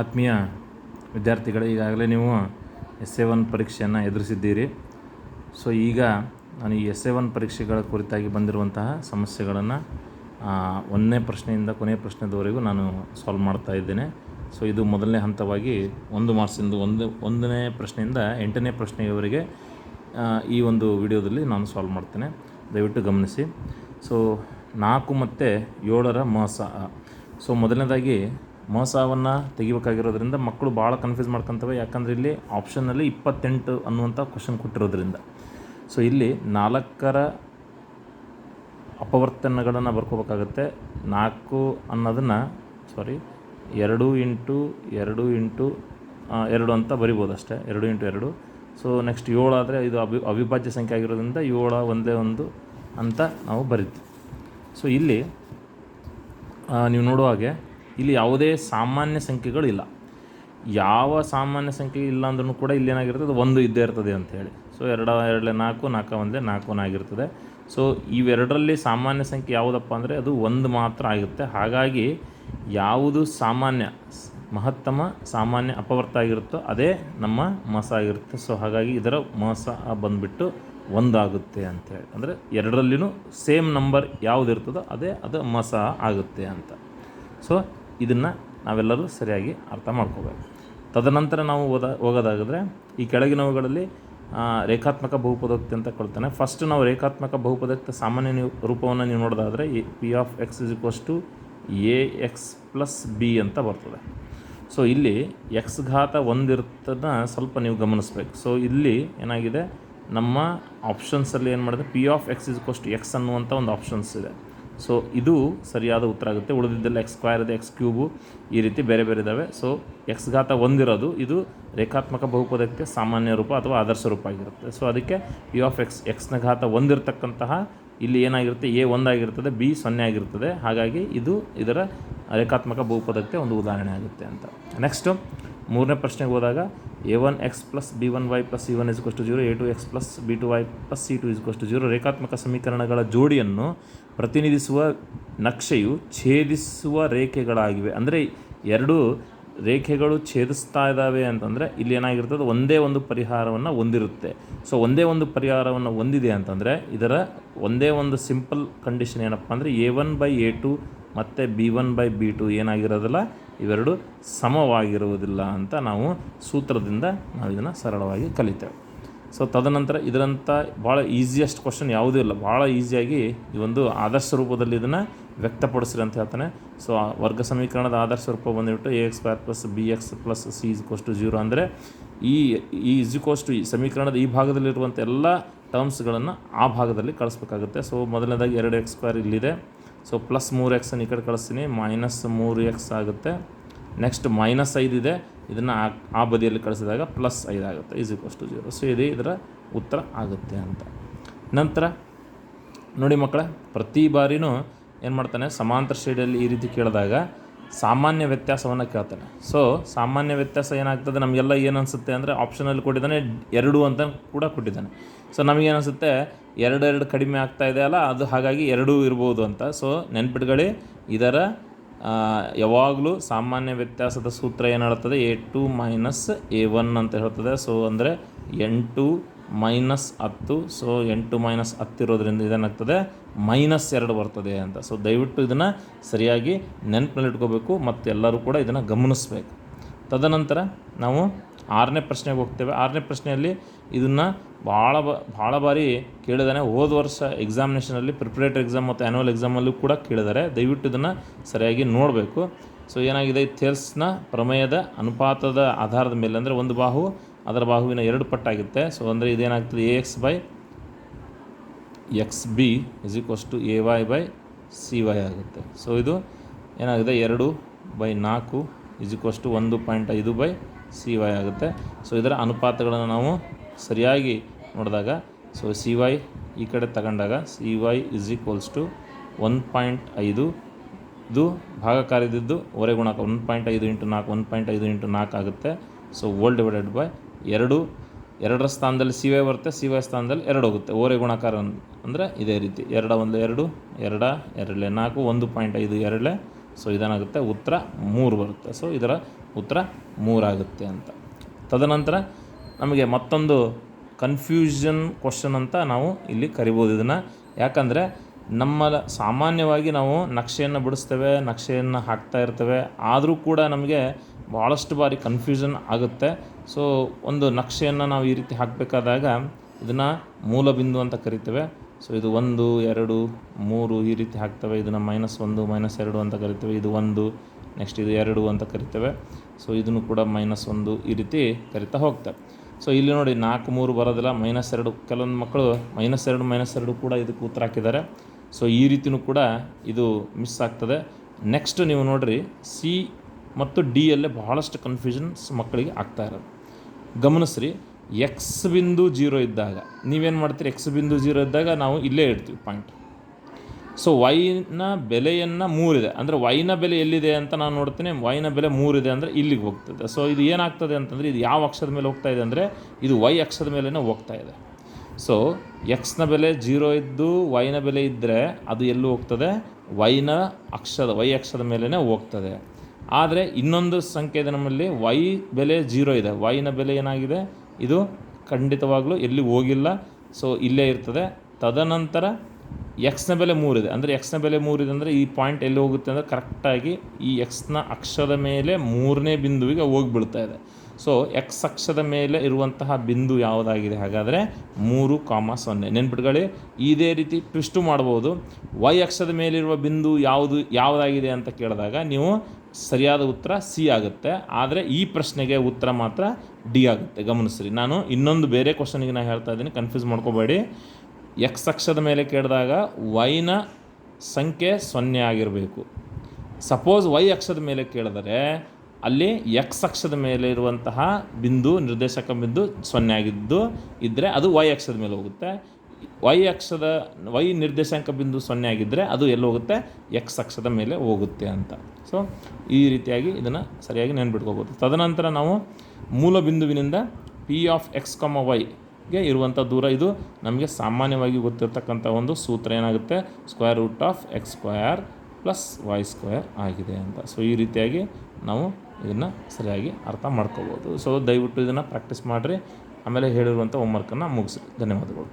ಆತ್ಮೀಯ ವಿದ್ಯಾರ್ಥಿಗಳೇ, ಈಗಾಗಲೇ ನೀವು ಎಸ್ ಎ ಒನ್ ಪರೀಕ್ಷೆಯನ್ನು ಎದುರಿಸಿದ್ದೀರಿ. ಸೊ ಈಗ ನಾನು ಈ ಎಸ್ ಎ ಒನ್ ಪರೀಕ್ಷೆಗಳ ಕುರಿತಾಗಿ ಬಂದಿರುವಂತಹ ಸಮಸ್ಯೆಗಳನ್ನು ಒಂದನೇ ಪ್ರಶ್ನೆಯಿಂದ ಕೊನೆಯ ಪ್ರಶ್ನೆದವರೆಗೂ ನಾನು ಸಾಲ್ವ್ ಮಾಡ್ತಾ ಇದ್ದೇನೆ. ಸೊ ಇದು ಮೊದಲನೇ ಹಂತವಾಗಿ ಒಂದು ಮಾರ್ಕ್ಸಿಂದ ಒಂದು, ಒಂದನೇ ಪ್ರಶ್ನೆಯಿಂದ ಎಂಟನೇ ಪ್ರಶ್ನೆಯವರೆಗೆ ಈ ಒಂದು ವಿಡಿಯೋದಲ್ಲಿ ನಾನು ಸಾಲ್ವ್ ಮಾಡ್ತೇನೆ. ದಯವಿಟ್ಟು ಗಮನಿಸಿ. ಸೊ ನಾಲ್ಕು ಮತ್ತು ಏಳರ ಮಾಸ. ಸೊ ಮೊದಲನೇದಾಗಿ ಮೋಸವನ್ನು ತೆಗಿಬೇಕಾಗಿರೋದ್ರಿಂದ ಮಕ್ಕಳು ಭಾಳ ಕನ್ಫ್ಯೂಸ್ ಮಾಡ್ಕೊತವೆ. ಯಾಕಂದರೆ ಇಲ್ಲಿ ಆಪ್ಷನ್ನಲ್ಲಿ ಇಪ್ಪತ್ತೆಂಟು ಅನ್ನುವಂಥ ಕ್ವಶನ್ ಕೊಟ್ಟಿರೋದ್ರಿಂದ. ಸೊ ಇಲ್ಲಿ ನಾಲ್ಕರ ಅಪವರ್ತನಗಳನ್ನು ಬರ್ಕೋಬೇಕಾಗತ್ತೆ. ನಾಲ್ಕು ಅನ್ನೋದನ್ನು ಸಾರಿ ಎರಡು ಇಂಟು ಎರಡು ಇಂಟು ಎರಡು ಅಂತ ಬರಿಬೋದು ಅಷ್ಟೇ. ಎರಡು ಇಂಟು ಎರಡು. ಸೊ ನೆಕ್ಸ್ಟ್ ಏಳು ಆದರೆ ಇದು ಅವಿ ಅವಿಭಾಜ್ಯ ಸಂಖ್ಯೆ ಆಗಿರೋದ್ರಿಂದ ಏಳು, ಒಂದೇ ಒಂದು ಅಂತ ನಾವು ಬರೀತೀವಿ. ಸೊ ಇಲ್ಲಿ ನೀವು ನೋಡುವ ಹಾಗೆ ಇಲ್ಲಿ ಯಾವುದೇ ಸಾಮಾನ್ಯ ಸಂಖ್ಯೆಗಳು ಇಲ್ಲ. ಯಾವ ಸಾಮಾನ್ಯ ಸಂಖ್ಯೆ ಇಲ್ಲ ಅಂದ್ರೂ ಕೂಡ ಇಲ್ಲಿ ಏನಾಗಿರ್ತದೆ ಒಂದು ಇದ್ದೇ ಇರ್ತದೆ ಅಂತ ಹೇಳಿ. ಸೊ ಎರಡ, ಎರಡಲೆ ನಾಲ್ಕು ನಾಲ್ಕು ಒಂದೇ, ನಾಲ್ಕು ಆಗಿರ್ತದೆ. ಸೊ ಇವೆರಡರಲ್ಲಿ ಸಾಮಾನ್ಯ ಸಂಖ್ಯೆ ಯಾವುದಪ್ಪ ಅಂದರೆ ಅದು ಒಂದು ಮಾತ್ರ ಆಗುತ್ತೆ ಹಾಗಾಗಿ ಯಾವುದು ಸಾಮಾನ್ಯ, ಮಹತ್ತಮ, ಸಾಮಾನ್ಯ, ಅಪವರ್ತ ಆಗಿರುತ್ತೋ ಅದೇ ನಮ್ಮ ಮಸ ಆಗಿರುತ್ತೆ. ಸೊ ಹಾಗಾಗಿ ಇದರ ಮಸ ಬಂದುಬಿಟ್ಟು ಒಂದಾಗುತ್ತೆ ಅಂತೇಳಿ ಅಂದರೆ ಎರಡರಲ್ಲಿನೂ ಸೇಮ್ ನಂಬರ್ ಯಾವುದಿರ್ತದೋ ಅದೇ ಅದು ಮಸ ಆಗುತ್ತೆ ಅಂತ. ಸೊ ಇದನ್ನು ನಾವೆಲ್ಲರೂ ಸರಿಯಾಗಿ ಅರ್ಥ ಮಾಡ್ಕೋಬೇಕು. ತದನಂತರ ನಾವು ಓದ ಹೋಗೋದಾಗಿದ್ರೆ ಈ ಕೆಳಗಿನವುಗಳಲ್ಲಿ ರೇಖಾತ್ಮಕ ಬಹುಪದೋಕ್ತಿ ಅಂತ ಕೊಡ್ತಾನೆ. ಫಸ್ಟ್ ನಾವು ರೇಖಾತ್ಮಕ ಬಹುಪದೋಕ್ತಿ ಸಾಮಾನ್ಯ ನೀವು, ರೂಪವನ್ನು ನೀವು ನೋಡೋದಾದರೆ P of X is equals to A X plus B ಅಂತ ಬರ್ತದೆ. ಸೊ ಇಲ್ಲಿ ಎಕ್ಸ್ ಘಾತ ಒಂದಿರ್ತದ ಸ್ವಲ್ಪ ನೀವು ಗಮನಿಸ್ಬೇಕು. ಸೊ ಇಲ್ಲಿ ಏನಾಗಿದೆ? ನಮ್ಮ ಆಪ್ಷನ್ಸಲ್ಲಿ ಏನು ಮಾಡಿದೆ? P of X is two X ಅನ್ನುವಂಥ ಒಂದು ಆಪ್ಷನ್ಸ್ ಇದೆ. ಸೊ ಇದು ಸರಿಯಾದ ಉತ್ತರ ಆಗುತ್ತೆ. ಉಳಿದಿದ್ದೆಲ್ಲ ಎಕ್ಸ್ ಸ್ಕ್ವೇರ್ ಇದೆ ಎಕ್ಸ್ ಕ್ಯೂಬು ಈ ರೀತಿ ಬೇರೆ ಬೇರೆ ಇದ್ದಾವೆ ಸೊ ಎಕ್ಸ್ ಘಾತ ಒಂದಿರೋದು, ಇದು ರೇಖಾತ್ಮಕ ಬಹುಪದಕ್ಕೆ ಸಾಮಾನ್ಯ ರೂಪ ಅಥವಾ ಆದರ್ಶ ರೂಪ ಆಗಿರುತ್ತೆ. ಸೊ ಅದಕ್ಕೆ ಯು ಆಫ್ ಎಕ್ಸ್ ಎಕ್ಸ್ನ ಘಾತ ಒಂದಿರತಕ್ಕಂತಹ ಇಲ್ಲಿ ಏನಾಗಿರುತ್ತೆ? ಎ ಒಂದಾಗಿರ್ತದೆ ಬಿ ಸೊನ್ನೆ ಆಗಿರ್ತದೆ. ಹಾಗಾಗಿ ಇದು ಇದರ ರೇಖಾತ್ಮಕ ಬಹುಪದಕ್ಕೆ ಒಂದು ಉದಾಹರಣೆ ಆಗುತ್ತೆ ಅಂತ. ನೆಕ್ಸ್ಟು ಮೂರನೇ ಪ್ರಶ್ನೆಗೆ ಹೋದಾಗ A one X plus B one Y plus C one is to zero A two X plus B two Y plus C two is zero ರೇಖಾತ್ಮಕ ಸಮೀಕರಣಗಳ ಜೋಡಿಯನ್ನು ಪ್ರತಿನಿಧಿಸುವ ನಕ್ಷೆಯು ಛೇದಿಸುವ ರೇಖೆಗಳಾಗಿವೆ. ಅಂದರೆ ಎರಡು ರೇಖೆಗಳು ಛೇದಿಸ್ತಾ ಇದ್ದಾವೆ ಅಂತಂದರೆ ಇಲ್ಲಿ ಏನಾಗಿರ್ತದೆ? ಒಂದೇ ಒಂದು ಪರಿಹಾರವನ್ನು ಹೊಂದಿರುತ್ತೆ. ಸೊ ಒಂದೇ ಒಂದು ಪರಿಹಾರವನ್ನು ಹೊಂದಿದೆ ಅಂತಂದರೆ ಇದರ ಒಂದೇ ಒಂದು ಸಿಂಪಲ್ ಕಂಡೀಷನ್ ಏನಪ್ಪ ಅಂದರೆ A one by A two ಮತ್ತು B one by B two ಏನಾಗಿರೋದಿಲ್ಲ? ಇವೆರಡು ಸಮವಾಗಿರುವುದಿಲ್ಲ ಅಂತ ನಾವು ಸೂತ್ರದಿಂದ ನಾವು ಇದನ್ನು ಸರಳವಾಗಿ ಕಲಿತೇವೆ. ಸೊ ತದನಂತರ ಇದರಂಥ ಭಾಳ ಈಸಿಯೆಸ್ಟ್ ಕ್ವಶನ್ ಯಾವುದೂ ಇಲ್ಲ. ಭಾಳ ಈಸಿಯಾಗಿ ಈ ಒಂದು ಆದರ್ಶ ರೂಪದಲ್ಲಿ ಇದನ್ನು ವ್ಯಕ್ತಪಡಿಸ್ರಿ ಅಂತ ಹೇಳ್ತಾನೆ. ಸೊ ಆ ವರ್ಗ ಸಮೀಕರಣದ ಆದರ್ಶ ರೂಪ ಬಂದುಬಿಟ್ಟು A X square plus B X plus C is to zero ಅಂದರೆ ಈ ಈ ಇಸ್ ಟು ಈ ಸಮೀಕರಣದ ಈ ಭಾಗದಲ್ಲಿರುವಂಥ ಎಲ್ಲ ಟರ್ಮ್ಸ್ಗಳನ್ನು ಆ ಭಾಗದಲ್ಲಿ ಕಳಿಸ್ಬೇಕಾಗುತ್ತೆ. ಸೊ ಮೊದಲನೇದಾಗಿ ಎರಡು ಎಕ್ಸ್ ಸ್ಕ್ವೇರ್ ಇಲ್ಲಿದೆ. ಸೊ ಪ್ಲಸ್ ಮೂರು ಎಕ್ಸನ್ನು ಈ ಕಡೆ ಕಳಿಸ್ತೀನಿ. ಮೈನಸ್ ಮೂರು ಎಕ್ಸ್ ಆಗುತ್ತೆ. ನೆಕ್ಸ್ಟ್ ಮೈನಸ್ ಐದು ಇದೆ. ಇದನ್ನು ಆ ಆ ಬದಿಯಲ್ಲಿ ಕಳಿಸಿದಾಗ ಪ್ಲಸ್ ಐದು ಆಗುತ್ತೆ. Is equals to zero so ಇದೇ ಇದರ ಉತ್ತರ ಆಗುತ್ತೆ ಅಂತ. ನಂತರ, ನೋಡಿ ಮಕ್ಕಳ, ಪ್ರತಿ ಬಾರಿನೂ ಏನು ಮಾಡ್ತಾನೆ, ಸಮಾಂತರ ಶ್ರೇಣಿಯಲ್ಲಿ ಈ ರೀತಿ ಕೇಳಿದಾಗ ಸಾಮಾನ್ಯ ವ್ಯತ್ಯಾಸವನ್ನು ಕೇಳ್ತಾನೆ. ಸೊ ಸಾಮಾನ್ಯ ವ್ಯತ್ಯಾಸ ಏನಾಗ್ತದೆ? ನಮಗೆಲ್ಲ ಏನು ಅನಿಸುತ್ತೆ ಅಂದರೆ ಆಪ್ಷನಲ್ಲಿ ಕೊಟ್ಟಿದ್ದಾನೆ, ಎರಡು ಅಂತ ಕೂಡ ಕೊಟ್ಟಿದ್ದಾನೆ. ಸೊ ನಮಗೇನಿಸುತ್ತೆ ಎರಡು ಎರಡು ಕಡಿಮೆ ಆಗ್ತಾ ಇದೆ ಅಲ್ಲ, ಅದು ಹಾಗಾಗಿ ಎರಡೂ ಇರ್ಬೋದು ಅಂತ. ಸೊ ನೆನ್ಪಿಟ್ಕೊಳ್ಳಿ, ಇದರ ಯಾವಾಗಲೂ ಸಾಮಾನ್ಯ ವ್ಯತ್ಯಾಸದ ಸೂತ್ರ ಏನು ಹೇಳ್ತದೆ A two minus A one ಅಂತ ಹೇಳ್ತದೆ. ಸೊ ಅಂದರೆ ಎಂಟು ಮೈನಸ್ ಹತ್ತು ಸೊ ಎಂಟು ಮೈನಸ್ ಹತ್ತಿರೋದ್ರಿಂದ ಇದೇನಾಗ್ತದೆ? ಮೈನಸ್ ಎರಡು ಬರ್ತದೆ ಅಂತ. ಸೊ ದಯವಿಟ್ಟು ಇದನ್ನು ಸರಿಯಾಗಿ ನೆನಪಿನಲ್ಲಿ ಇಟ್ಕೋಬೇಕು ಮತ್ತು ಎಲ್ಲರೂ ಕೂಡ ಇದನ್ನು ಗಮನಿಸಬೇಕು. ತದನಂತರ ನಾವು ಆರನೇ ಪ್ರಶ್ನೆಗೆ ಹೋಗ್ತೇವೆ. ಆರನೇ ಪ್ರಶ್ನೆಯಲ್ಲಿ ಇದನ್ನು ಭಾಳ ಬ, ಭಾಳ ಬಾರಿ ಕೇಳಿದಾನೆ. ಹೋದ ವರ್ಷ ಎಕ್ಸಾಮಿನೇಷನಲ್ಲಿ ಪ್ರಿಪ್ರೇಟರಿ ಎಕ್ಸಾಮ್ ಮತ್ತು ಆ್ಯನುವಲ್ ಎಕ್ಸಾಮಲ್ಲೂ ಕೂಡ ಕೇಳಿದ್ದಾರೆ ದಯವಿಟ್ಟು ಇದನ್ನು ಸರಿಯಾಗಿ ನೋಡಬೇಕು. ಸೊ ಏನಾಗಿದೆ? ಥೇಲ್ಸ್ನ ಪ್ರಮೇಯದ ಅನುಪಾತದ ಆಧಾರದ ಮೇಲೆ, ಅಂದರೆ ಒಂದು ಬಾಹು ಅದರ ಬಾಹುವಿನ ಎರಡು ಪಟ್ಟಾಗುತ್ತೆ ಸೊ ಅಂದರೆ ಇದೇನಾಗ್ತದೆ? A X by X B is equals to A Y by C Y ಆಗುತ್ತೆ. ಸೊ ಇದು ಏನಾಗಿದೆ? ಎರಡು ಬೈ ನಾಲ್ಕು ಇಸ್ ಈಕ್ವಸ್ ಟು ಒಂದು ಪಾಯಿಂಟ್ ಐದು ಬೈ ಸಿ ವೈ ಆಗುತ್ತೆ. ಸೊ ಇದರ ಅನುಪಾತಗಳನ್ನು ನಾವು ಸರಿಯಾಗಿ ನೋಡಿದಾಗ ಸೊ ಸಿ ವೈ ಈ ಕಡೆ ತಗೊಂಡಾಗ C Y is equals to one point ಐದು ಇದು ಭಾಗಕಾರ್ಯದಿದ್ದು ಹೊರೆ ಒನ್ ಪಾಯಿಂಟ್ ಐದು ಇಂಟು ನಾಲ್ಕು ಒನ್ ಪಾಯಿಂಟ್ ಐದು ಇಂಟು ನಾಲ್ಕು ಆಗುತ್ತೆ. ಸೊ ಓಲ್ ಡಿವೈಡೆಡ್ ಬೈ ಎರಡು, ಎರಡರ ಸ್ಥಾನದಲ್ಲಿ ಸಿ ವೈ ಬರುತ್ತೆ ಸಿ ವೈ ಸ್ಥಾನದಲ್ಲಿ ಎರಡು ಹೋಗುತ್ತೆ. ಓರೆ ಗುಣಾಕಾರ ಅಂದರೆ ಇದೇ ರೀತಿ. ಎರಡ ಒಂದು ಎರಡು, ಎರಡ, ಎರಡಲೆ ನಾಲ್ಕು, ಒಂದು ಪಾಯಿಂಟ್ ಐದು ಎರಡಲೆ, ಸೊ ಇದೇನಾಗುತ್ತೆ. ಉತ್ತರ ಮೂರು ಬರುತ್ತೆ. ಸೊ ಇದರ ಉತ್ತರ ಮೂರಾಗುತ್ತೆ ಅಂತ. ತದನಂತರ ನಮಗೆ ಮತ್ತೊಂದು ಕನ್ಫ್ಯೂಷನ್ ಕ್ವಶನ್ ಅಂತ ನಾವು ಇಲ್ಲಿ ಕರಿಬೋದು ಇದನ್ನು. ಯಾಕಂದರೆ ನಮ್ಮ ಸಾಮಾನ್ಯವಾಗಿ ನಾವು ನಕ್ಷೆಯನ್ನು ಬಿಡಿಸ್ತೇವೆ, ನಕ್ಷೆಯನ್ನು ಹಾಕ್ತಾ ಇರ್ತೇವೆ, ಆದರೂ ಕೂಡ ನಮಗೆ ಭಾಳಷ್ಟು ಬಾರಿ ಕನ್ಫ್ಯೂಷನ್ ಆಗುತ್ತೆ. ಸೊ ಒಂದು ನಕ್ಷೆಯನ್ನು ನಾವು ಈ ರೀತಿ ಹಾಕಬೇಕಾದಾಗ ಇದನ್ನು ಮೂಲ ಬಿಂದು ಅಂತ ಕರಿತೇವೆ. ಸೊ ಇದು ಒಂದು, ಎರಡು, ಮೂರು ಈ ರೀತಿ ಹಾಕ್ತೇವೆ. ಇದನ್ನು ಮೈನಸ್ ಒಂದು ಮೈನಸ್ ಎರಡು ಅಂತ ಕರಿತೇವೆ. ಇದು ಒಂದು ನೆಕ್ಸ್ಟ್ ಇದು ಎರಡು ಅಂತ ಕರಿತೇವೆ. ಸೊ ಇದನ್ನು ಕೂಡ ಮೈನಸ್ ಒಂದು ಈ ರೀತಿ ಕರಿತಾ ಹೋಗ್ತವೆ. ಸೊ ಇಲ್ಲಿ ನೋಡಿ ನಾಲ್ಕು, ಮೂರು ಬರೋದಿಲ್ಲ. ಮೈನಸ್ ಎರಡು, ಕೆಲವೊಂದು ಮಕ್ಕಳು ಮೈನಸ್ ಎರಡು ಮೈನಸ್ ಎರಡು ಕೂಡ ಇದಕ್ಕೆ ಉತ್ತರ ಹಾಕಿದ್ದಾರೆ. ಸೊ ಈ ರೀತಿಯೂ ಕೂಡ ಇದು ಮಿಸ್ ಆಗ್ತದೆ. ನೆಕ್ಸ್ಟ್ ನೀವು ನೋಡಿರಿ ಸಿ ಮತ್ತು ಡಿ ಅಲ್ಲೇ ಬಹಳಷ್ಟು ಕನ್ಫ್ಯೂಷನ್ಸ್ ಮಕ್ಕಳಿಗೆ ಆಗ್ತಾ ಇರೋದು. ಗಮನಿಸ್ರಿ ಎಕ್ಸ್ ಬಿಂದು ಜೀರೋ ಇದ್ದಾಗ, ನೀವೇನು ಮಾಡ್ತೀರಿ? ಎಕ್ಸ್ ಬಿಂದು ಜೀರೋ ಇದ್ದಾಗ ನಾವು ಇಲ್ಲೇ ಇಡ್ತೀವಿ ಪಾಯಿಂಟ್ ಸೊ ವೈನ ಬೆಲೆಯನ್ನು ಮೂರಿದೆ. ಅಂದರೆ ವೈನ ಬೆಲೆ ಎಲ್ಲಿದೆ ಅಂತ ನಾನು ನೋಡ್ತೀನಿ. ವೈನ ಬೆಲೆ ಮೂರಿದೆ ಅಂದರೆ ಇಲ್ಲಿಗೆ ಹೋಗ್ತದೆ. ಸೊ ಇದು ಏನಾಗ್ತದೆ ಅಂತಂದರೆ, ಇದು ಯಾವ ಅಕ್ಷದ ಮೇಲೆ ಹೋಗ್ತಾ ಇದೆ ಅಂದರೆ, ಇದು ವೈ ಅಕ್ಷದ ಮೇಲೇ ಹೋಗ್ತಾ ಇದೆ. ಸೊ ಎಕ್ಸ್ನ ಬೆಲೆ ಜೀರೋ ಇದ್ದು ವೈನ ಬೆಲೆ ಇದ್ದರೆ ಅದು ಎಲ್ಲೂ ಹೋಗ್ತದೆ? ವೈನ ಅಕ್ಷದ ವೈ ಅಕ್ಷದ ಮೇಲೇ ಹೋಗ್ತದೆ. ಆದರೆ ಇನ್ನೊಂದು ಸಂಖ್ಯೆ ಇದೆ ನಮ್ಮಲ್ಲಿ ವೈ ಬೆಲೆ ಜೀರೋ ಇದೆ. ವೈನ ಬೆಲೆ ಏನಾಗಿದೆ? ಇದು ಖಂಡಿತವಾಗಲೂ ಎಲ್ಲಿ ಹೋಗಿಲ್ಲ. ಸೊ ಇಲ್ಲೇ ಇರ್ತದೆ. ತದನಂತರ ಎಕ್ಸ್ನ ಬೆಲೆ ಮೂರಿದೆ ಅಂದರೆ ಎಕ್ಸ್ನ ಬೆಲೆ ಮೂರಿದೆ ಅಂದರೆ ಈ ಪಾಯಿಂಟ್ ಎಲ್ಲಿ ಹೋಗುತ್ತೆ ಅಂದರೆ ಕರೆಕ್ಟಾಗಿ ಈ ಎಕ್ಸ್ನ ಅಕ್ಷದ ಮೇಲೆ ಮೂರನೇ ಬಿಂದುವಿಗೆ ಹೋಗಿಬಿಡ್ತಾ ಇದೆ. ಸೊ ಎಕ್ಸ್ ಅಕ್ಷದ ಮೇಲೆ ಇರುವಂತಹ ಬಿಂದು ಯಾವುದಾಗಿದೆ? ಹಾಗಾದರೆ ಮೂರು ಕಾಮ ಸೊನ್ನೆ. ನೆನ್ಪಿಟ್ಕೊಳ್ಳಿ. ಇದೇ ರೀತಿ ಟ್ವಿಸ್ಟು ಮಾಡ್ಬೋದು. ವೈ ಅಕ್ಷದ ಮೇಲಿರುವ ಬಿಂದು ಯಾವುದು, ಯಾವುದಾಗಿದೆ ಅಂತ ಕೇಳಿದಾಗ ನೀವು ಸರಿಯಾದ ಉತ್ತರ ಸಿ ಆಗುತ್ತೆ. ಆದರೆ ಈ ಪ್ರಶ್ನೆಗೆ ಉತ್ತರ ಮಾತ್ರ ಡಿ ಆಗುತ್ತೆ. ಗಮನಿಸ್ರಿ. ನಾನು ಇನ್ನೊಂದು ಬೇರೆ ಕ್ವಶನಿಗೆ ನಾನು ಹೇಳ್ತಾ ಇದ್ದೀನಿ. ಕನ್ಫ್ಯೂಸ್ ಮಾಡ್ಕೋಬೇಡಿ. ಎಕ್ಸ್ ಅಕ್ಷದ ಮೇಲೆ ಕೇಳಿದಾಗ ವೈನ ಸಂಖ್ಯೆ ಸೊನ್ನೆ ಆಗಿರಬೇಕು. ಸಪೋಸ್ ವೈ ಅಕ್ಷದ ಮೇಲೆ ಕೇಳಿದರೆ ಅಲ್ಲಿ ಎಕ್ಸ್ ಅಕ್ಷದ ಮೇಲೆ ಇರುವಂತಹ ಬಿಂದು, ನಿರ್ದೇಶಕ ಬಿಂದು ಸೊನ್ನೆ ಆಗಿದ್ದು ಇದ್ದರೆ ಅದು ವೈ ಅಕ್ಷದ ಮೇಲೆ ಹೋಗುತ್ತೆ. ವೈ ಅಕ್ಷದ ವೈ ನಿರ್ದೇಶಾಂಕ ಬಿಂದು ಸೊನ್ನೆ ಆಗಿದ್ದರೆ ಅದು ಎಲ್ಲಿ ಹೋಗುತ್ತೆ? ಎಕ್ಸ್ ಅಕ್ಷದ ಮೇಲೆ ಹೋಗುತ್ತೆ ಅಂತ. ಸೊ ಈ ರೀತಿಯಾಗಿ ಇದನ್ನು ಸರಿಯಾಗಿ ನೆನ್ಪಿಟ್ಕೋಬೋದು. ತದನಂತರ ನಾವು ಮೂಲ ಬಿಂದುವಿನಿಂದ ಪಿ ಆಫ್ ಎಕ್ಸ್ ಕಮ ವೈಗೆ ಇರುವಂಥ ದೂರ ಇದು ನಮಗೆ ಸಾಮಾನ್ಯವಾಗಿ ಗೊತ್ತಿರ್ತಕ್ಕಂಥ ಒಂದು ಸೂತ್ರ ಏನಾಗುತ್ತೆ? Square root of X square plus Y square ಆಗಿದೆ ಅಂತ. ಸೊ ಈ ರೀತಿಯಾಗಿ ನಾವು ಇದನ್ನು ಸರಿಯಾಗಿ ಅರ್ಥ ಮಾಡ್ಕೋಬೋದು. ಸೊ ದಯವಿಟ್ಟು ಇದನ್ನು ಪ್ರಾಕ್ಟೀಸ್ ಮಾಡಿರಿ. ಆಮೇಲೆ ಹೇಳಿರುವಂಥ ಹೋಮ್ವರ್ಕನ್ನು ಮುಗಿಸ್ರಿ. ಧನ್ಯವಾದಗಳು.